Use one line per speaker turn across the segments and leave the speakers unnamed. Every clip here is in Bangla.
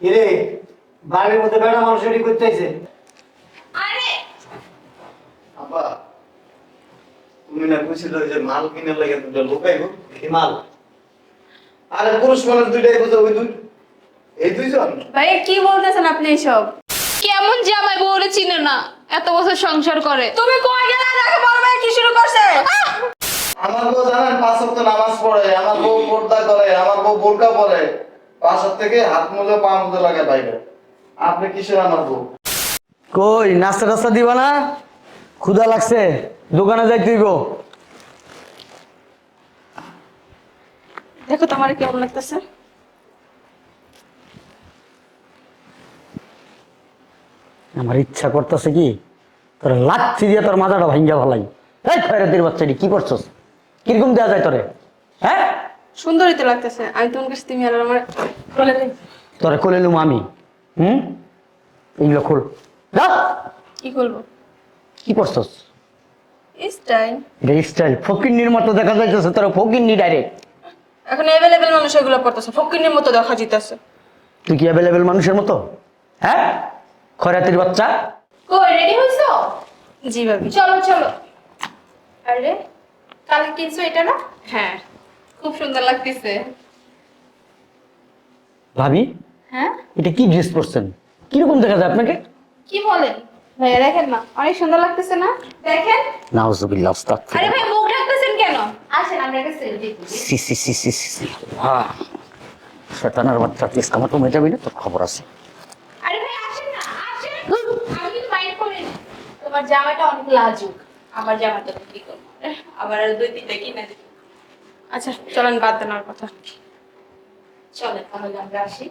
কিরে বাড়ির মধ্যে বেড়া মানুষ এটি করতেছে।
আরে!
তুমি না কইছিল যে মাল কিনে লাগে দুটো লোকাইব
কি মাল?
আরে পুরুষ মানুষ দুইটাই বোঝো ওই দুই এই দুইজন?
ভাই কি বলতেছেন আপনি এইসব
কেমন জামাই বউরে চিনে না এত বছর সংসার করে।
তুমি কই গেলা? দেখো বড় ভাই কি শুরু করছে?
আমার বউ জানেন পাঁচ ওয়াক্ত নামাজ পড়ে আমার বউ পর্দা করে আমার বউ বোরকা পরে। থেকে হাত মুজে পা লাগে বাইরে। আপনি কিসের আমার
কই নাস্তা টাস্তা দিবা না? ক্ষুধা লাগছে দোকানে যাই তুই গো
দেখো তোমার কেমন লাগতেছে?
আমার ইচ্ছা করতেছে কি তোর লাচ্ছি দিয়ে তোর মাথাটা ভাঙ্গা ভালাই এই খয়রাতির বাচ্চাটি কি করছস? কীরকম দেওয়া যায় তোরে?
সুন্দরই তো লাগতেছে। আমি তোমার কাছে তুমি আর আমার বলে দিই
তোরে কোলে লুম আমি। হুম? এইগুলো খোল। যা!
কি করব?
কি করছস?
স্টাইল।
এটা স্টাইল। ফকিন্নির মতো দেখা যাইতেছে তোর ফকিন্নি ডাইরেক্ট
এখন অ্যাভেলেবেল মানুষ এগুলো পড়তেছে ফকিনের মতো দেখা জিতেছে
তুই কি অ্যাভেলেবেল মানুষের মতো? হ্যাঁ? খয়রাতির বাচ্চা?
কই রেডি হইছো?
জি ভাবি।
চলো চলো। আরে কালকে কিনছো এটা না?
হ্যাঁ।
খুব সুন্দর লাগতেছে।
ভাবি?
হ্যাঁ?
এটা কি ড্রেস পরছেন? কীরকম দেখা যায় আপনাকে?
কি বলেন? ভাইয়া দেখেন না। অনেক সুন্দর লাগতেছে না? দেখেন।
নাউজুবিল্লাহ
আরে ভাই মুখ ঢাকতেছেন কেন? আসেন আমরা একটা সেলফি
সি সি সি সি সি হ্যাঁ। শয়তানের বাচ্চা প্লিজ আমার তো না? তোর খবর আছে।
আরে ভাই আসেন না আসেন। আমি কিন্তু মাইন্ড করি তোমার জামাটা অনেক লাজুক। আমার জামাটা কি করব। আবার আর দুই তিনটা কিনে
আচ্ছা চলেন বাদ দেন আর কথা।
চলে তাহলে আমরা আসি।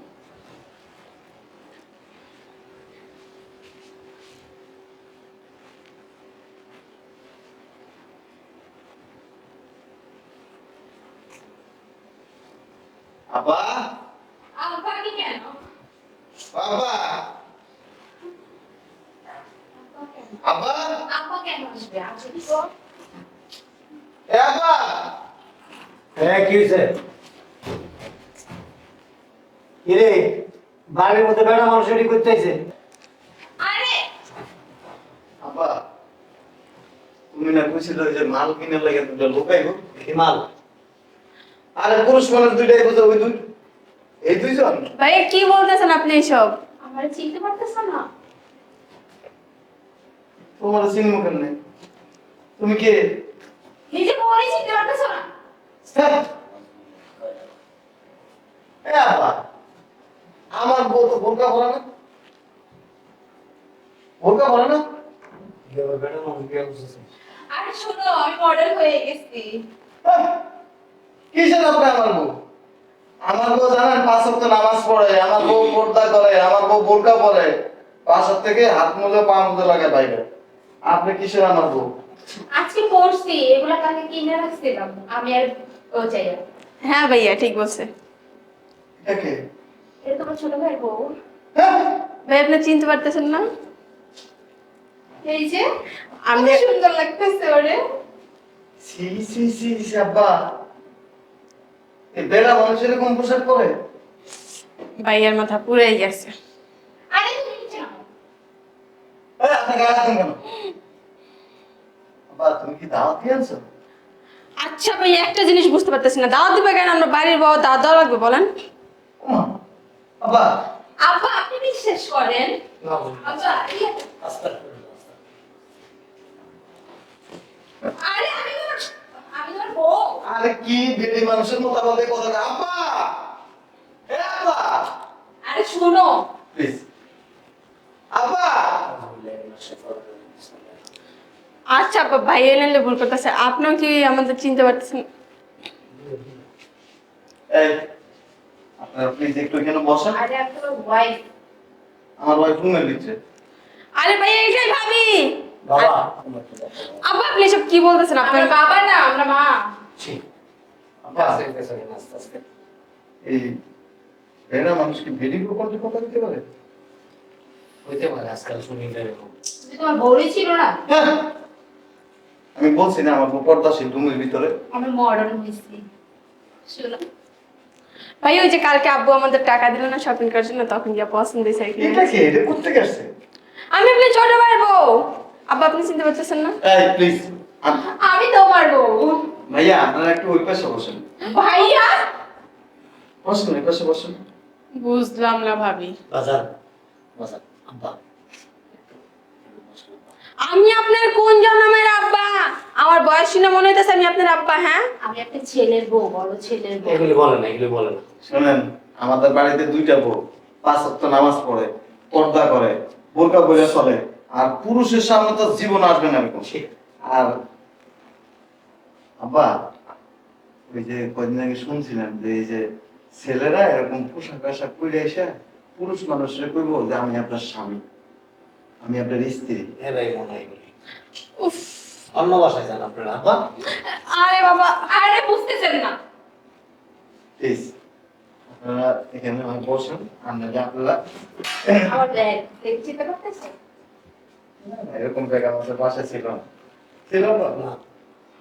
আব্বা? কি কেন?
বাবা আব্বা
আব্বা? কেন আসবে? আসবে তো
এ আব্বা
হ্যাঁ কি হয়েছে? কিরে বাড়ির মধ্যে বেড়া মানুষ এটি
আরে!
আব্বা তুমি না কইছিল যে মাল কিনে লাগে দুটো লোকাইব
কি মাল?
আরে পুরুষ মানুষ দুইটাই বোঝো ওই দুই এই দুইজন?
ভাই কি বলতেছেন আপনি
আমার চিনতে পারতেছ না।
তোমার চিনমু কেমনে? তুমি কে?
নিজে চিনতে পারতেছ না।
আমার বউ তো বোরকা পরে না বোরকা পরে না
বেড়া মানুষ বিয়ে করতেছে
আরে শোনো আমি মডেল হয়ে গেছি।
হ্যাঁ, কিসের আপনি আমার বউ? আমার বউ জানেন পাঁচ ওয়াক্ত নামাজ পড়ে আমার বউ পর্দা করে আমার বউ বোরকা পরে। পাঁচ থেকে হাত মুজে পা মুজে লাগে বাইরে। আপনি কিসের আমার বউ?
আজকে পড়ছি এগুলা কালকে কিনে রাখছিলাম। আমি আর ও
হ্যাঁ ভাইয়া ঠিক বলছে।
একে
এটা তোমার ছোট ভাই বউ।
হ্যাঁ?
ভাই আপনি চিনতে পারতেছেন না?
এই যে
আমি
সুন্দর লাগতেছে ওরে।
সি সি সি সি এই বেড়া মানুষ এরকম পোশাক পরে?
ভাইয়ার মাথা পুরাই গেছে।
আরে তুমি জানো
আপনি গায়ে হাত দেন কেন? আব্বা তুমি কি দাওয়াত
আচ্ছা ভাই একটা জিনিস বুঝতে পারতেছি না। দাওয়াত দিবে কেন? আমরা বাড়ির দাওয়াত দেওয়া লাগবে বলেন।
ওমা, আব্বা।
আব্বা আপনি বিশ্বাস করেন। আব্বা আরে আমি আমি তোমার বউ।
আরে কি বেড়ি মানুষের মতো আমাদের কথা না। আব্বা! এ আব্বা!
আরে শোনো।
প্লিজ আব্বা!
আচ্ছা আপা ভাইয়া নিলে ভুল করতেছে। আপনিও কি আমাদের চিনতে পারতেছেন?
এই আপনারা প্লিজ একটু এখানে বসেন।
আরে আমি ওয়াইফ
আমার ওয়াইফ রুমে দিচ্ছে।
আরে ভাইয়া এটাই ভাবি।
বাবা
আপা আপনি সব কি বলতেছেন? আপনার
বাবা না আমরা মা।
ছি
আব্বা
আস্তে আস্তে আস্তে আস্তে
এই বেড়া মানুষ ভিডিও কন্ট্রোল কথা দিতে পারে?
হইতে পারে আজকাল শুনি এরকম।
তোমার বউরই ছিল না।
আমি বলছি না আমার বউ পর্দাশীল রুমের ভিতরে।
আমি মডার্ন হয়েছি। শোনো।
ভাই ওই যে কালকে আব্বু আমাদের টাকা দিল না শপিং করার জন্য তখন গিয়ে পছন্দ হয়েছে কি।
এটা কি? এটা কোথেকে আসছে?
আমি আপনি ছোট ভাই বউ। আব্বা আপনি চিনতে পারতেছেন না?
এই প্লিজ
আমি তোমার বউ।
ভাইয়া আপনারা একটু ওই পাশে বসেন।
ভাইয়া!
বসুন ওই পাশে বসুন।
বুঝলাম না ভাবি।
বাজার বাজার আব্বা।
আমি আপনার কোন জন্মের আব্বা? আমার বয়স শুনে মনে হইতেছে আমি আপনার আব্বা হ্যাঁ?
আমি একটা ছেলের বউ বড় ছেলের বউ।
এগুলি বলে না এগুলি বলে না।
শোনেন আমাদের বাড়িতে দুইটা বউ পাঁচ ওয়াক্ত নামাজ পড়ে পর্দা করে বোরকা বইলে চলে আর পুরুষের সামনে তো জীবন আসবে না এরকম। আর আব্বা ওই যে কদিন আগে শুনছিলাম যে এই যে ছেলেরা এরকম পোশাক আশাক পরে এসে পুরুষ মানুষরা কইবো যে আমি আপনার স্বামী। আমি আপনার স্ত্রী।
এরাই মনে হয়।
উফ।
অন্য বাসায় যান আপনারা আব্বা
আরে বাবা
আরে বুঝতেছেন না।
প্লিজ আপনারা এখানে আমার বসেন আপনারা আপনারা।
আমার ব্যাগ চিন্তা করতেছে
এরকম জায়গা আমাদের ছিল না।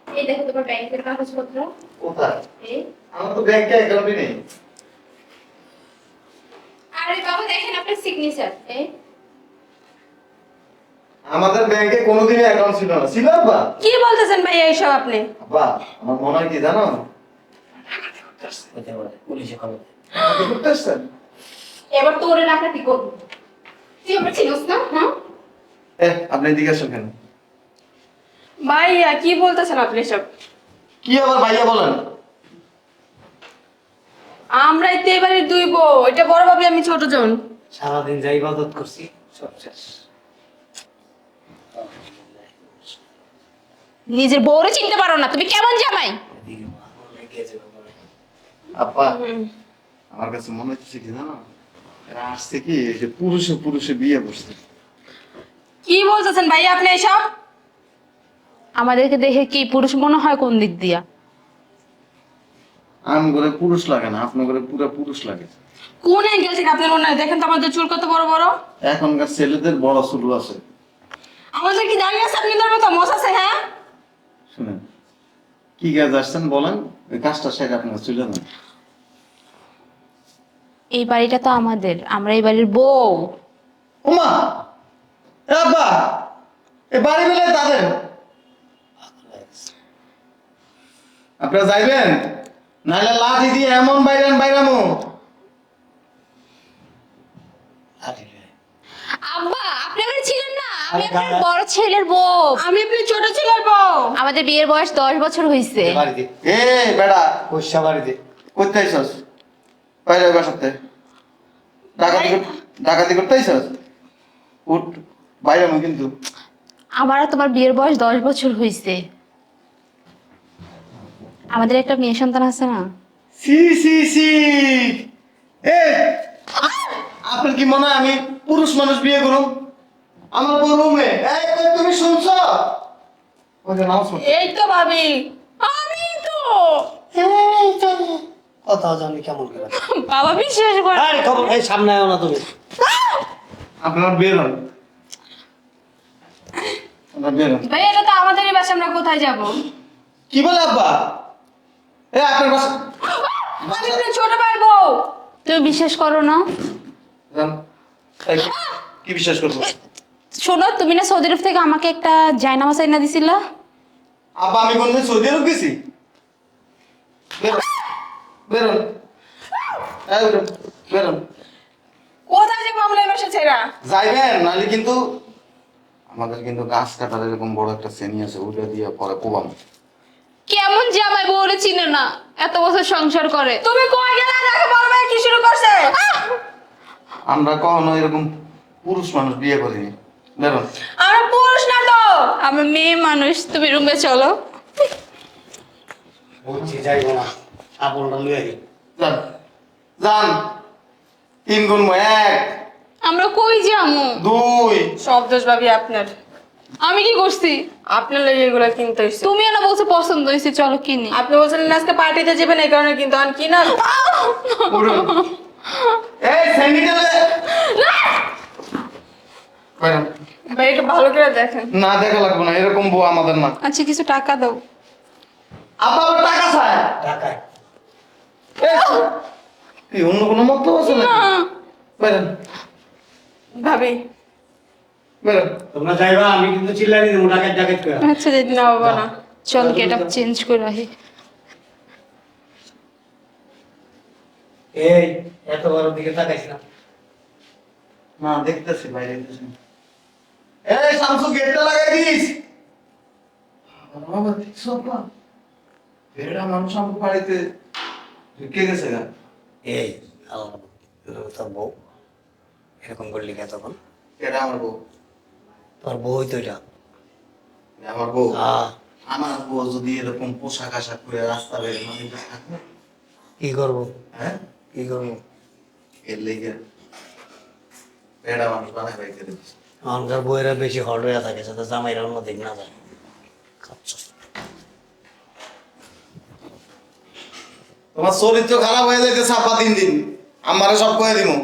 এই দেখো তোমার ব্যাংকের কাগজপত্র।
কোথায়?
এই।
আমার তো ব্যাংকে অ্যাকাউন্টই নেই।
আরে বাবা দেখেন আপনার সিগনেচার এই।
আমাদের ব্যাংকে কোনোদিনই অ্যাকাউন্ট ছিল না। ছিল আব্বা।
কি বলতেছেন ভাই এইসব আপনি?
আব্বা আমার মনে হয় কি জানো?
পুলিশে খবর
এবার করব? তুই আমার চিনোস না হ্যাঁ
এ আপনি এদিকে আসেন কেন?
ভাইয়া কি বলতেছেন আপনি সব
কি আবার ভাইয়া বলেন?
আমরাই তো এবারে দুই বউ এটা বড় ভাবি আমি ছোট জন।
সারাদিন যাই ইবাদত করছি সব শেষ।
নিজের বউরে চিনতে পারো না তুমি কেমন জামাই।
আব্বা আমার কাছে মনে হচ্ছে কি জানো? এরা আসছে কি যে পুরুষে পুরুষে বিয়ে বসছে
কি বলতেছেন ভাইয়া আপনি এইসব
আমাদেরকে দেখে কি পুরুষ মনে হয় কোন দিক দিয়া?
আম করে পুরুষ লাগে না আপনার করে পুরো পুরুষ লাগে।
কোন অ্যাঙ্গেল থেকে আপনার মনে হয়? দেখেন তো আমাদের চুল কত বড় বড়।
এখনকার ছেলেদের বড় চুল আছে।
আমাদের কি দাঁড়িয়ে আছে আপনি ধরবে তো মশ আছে হ্যাঁ?
শুনেন। কি কাজ আসছেন বলেন? ওই কাজটা সেরে আপনার চলে না
এই বাড়িটা তো আমাদের আমরা এই বাড়ির বউ।
ওমা! এ আব্বা! এ বাড়ি বেলায় তাদের। আপনারা যাইবেন? নাহলে লাঠি দিয়ে এমন বাইরান বাইরামো।
আব্বা আপনি আমার ছিলেন না আমি আপনার বড় ছেলের বউ।
আমি আপনি ছোট ছেলের বউ।
আমাদের বিয়ের বয়স দশ বছর হয়েছে
এ বাড়িতে।
এ বেটা
পয়সা বাড়িতে।
করতে আইসস বাইরে বাসাতে ডাকাতি কর- ডাকাতি করতে আইসস উঠ বাইরামো কিন্তু।
আমার আর তোমার বিয়ের বয়স দশ বছর হয়েছে আমাদের একটা মেয়ে সন্তান আছে না?
সি সি সি। এ আপনার কি মনে হয় আমি পুরুষ মানুষ বিয়ে করুম? আমার বউ রুমে এই কই তুমি শুনছো? ওই যে নামাজ
এই তো ভাবি। আমি তো।
কথা জানি কেমন করে।
বাবা বিশ্বাস করে।
আরে খবর এই সামনে আয় না তুমি।
আপনার বের হন আপনার বের হন
ভাই এটা তো আমাদেরই বাসা আমরা কোথায় যাব?
কি বলে আব্বা? এ আপনার বাসা
আমি আপনার ছোট বউ।
তুমি বিশ্বাস করো না?
কি বিশ্বাস করব?
শোনো তুমি না সৌদি আরব থেকে আমাকে একটা জায়নামাজ আইনা দিছিলা?
আব্বা আমি কোনদিন সৌদি আরব গেছি।
কোথায় যাব আমরা এই ছেড়া
যাইবেন নাহলে কিন্তু আমাদের কিন্তু গাছ কাটার এরকম বড় একটা শ্রেণি আছে ওটা দিয়ে পরে কোবাম।
কেমন জামাই বউরে চিনে না এত বছর সংসার করে।
তুমি কই গেলা? দেখো বড় ভাই কি শুরু করছে?
আমরা কখনো এরকম পুরুষ মানুষ বিয়ে করিনি।
আমরা পুরুষ না তো।
আমি মেয়ে মানুষ তুমি রুমে চলো।
বলছি যাইব না। আপনটা লুয়ে
যান। যান। তিন গুণ এক।
আমরা কই যামু?
দুই।
সব দোষ ভাবি আপনার।
আমি কি করছি?
আপনার লাগে এগুলো কিনতে হয়েছে
তুমিও না বলছো পছন্দ হয়েছে চলো কিনি।
আপনি বলছিলেন না আজকে পার্টিতে যাবেন এই কারণে কিন্তু আর কি না
এই স্যান্ডিকেলে বেরোন
ভাই একটু ভালো করে দেখেন।
না দেখা লাগবে না এরকম বউ আমাদের না।
আচ্ছা কিছু টাকা দাও।
আব্বা আবার টাকা চায়?
ঢাকায়
এই, অন্য কোনো মতলব আছে না। বেরেন।
ভাবি।
তোমরা যাইবা আমি কিন্তু চিল্লানি দেবো ডাকাত ডাকাত করে।
আচ্ছা দিদি না বাবা না। চল গেট আপ চেঞ্জ করে আহি
এই এত বড় দিকে তাকাইস না
দেখতেছি ভাই দেখতেছি। এই শামসু গেটটা লাগাই দিস। বাবা দেখছ না বেড়া মানুষ আমার বাড়িতে ঢুকে গেছে গা।
এই তোর বউ। এরকম করলি কে তখন?
এটা আমার বউ।
তোর বউই তো এটা?
আমার বউ।
আহ,
আমার বউ যদি এরকম পোশাক আশাক করে রাস্তা বের থাকবে
কি করব?
হ্যাঁ?
কি করব?
এর লেগে বেড়া মানুষ বানায় বাইকে দিস
এখনকার বইয়েরা বেশি হট হয়ে থাকে, যাতে জামাইরা অন্য দিক না যায়।
তোমার চরিত্র খারাপ হয়ে যাইতে চাপা দিন দিন। আমারে সব কয়ে দিমু।